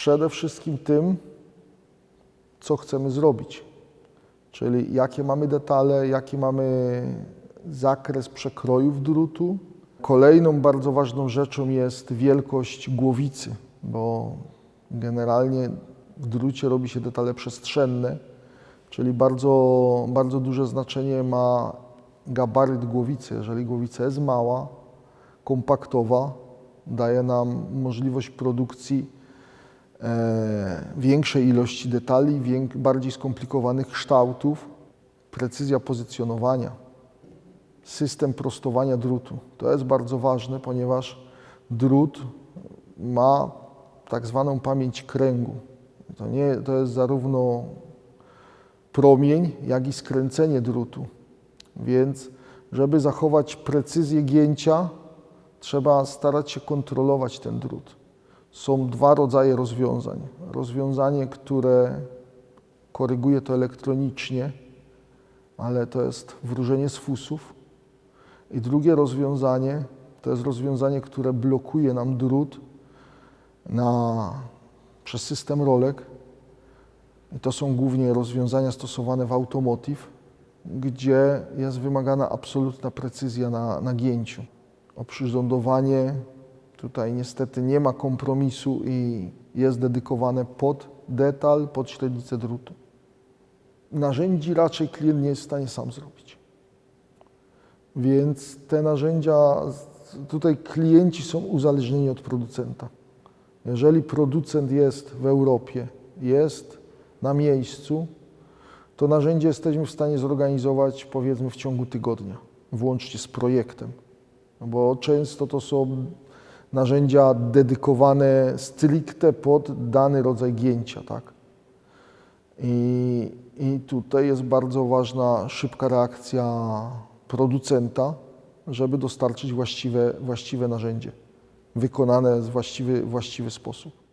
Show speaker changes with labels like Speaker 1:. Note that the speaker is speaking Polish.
Speaker 1: przede wszystkim tym, co chcemy zrobić. Czyli jakie mamy detale, jaki mamy zakres przekrojów drutu. Kolejną bardzo ważną rzeczą jest wielkość głowicy, bo generalnie w drucie robi się detale przestrzenne, czyli bardzo, bardzo duże znaczenie ma gabaryt głowicy. Jeżeli głowica jest mała, kompaktowa, daje nam możliwość produkcji większej ilości detali, bardziej skomplikowanych kształtów, precyzja pozycjonowania, system prostowania drutu. To jest bardzo ważne, ponieważ drut ma tak zwaną pamięć kręgu. To, nie, to jest zarówno promień, jak i skręcenie drutu. Więc, żeby zachować precyzję gięcia, trzeba starać się kontrolować ten drut. Są dwa rodzaje rozwiązań. Rozwiązanie, które koryguje to elektronicznie, ale to jest wróżenie z fusów. I drugie rozwiązanie to jest rozwiązanie, które blokuje nam drut na, przez system rolek. I to są głównie rozwiązania stosowane w automotive, gdzie jest wymagana absolutna precyzja na, na gięciu. Tutaj niestety nie ma kompromisu i jest dedykowane pod detal, pod średnicę drutu. Narzędzi raczej klient nie jest w stanie sam zrobić. Więc te narzędzia, tutaj klienci są uzależnieni od producenta. Jeżeli producent jest w Europie, jest na miejscu, to narzędzie jesteśmy w stanie zorganizować powiedzmy w ciągu tygodnia, włącznie z projektem. Bo często to są narzędzia dedykowane stricte pod dany rodzaj gięcia, tak? I, I tutaj jest bardzo ważna szybka reakcja producenta, żeby dostarczyć właściwe, właściwe narzędzie, wykonane w właściwy, właściwy sposób.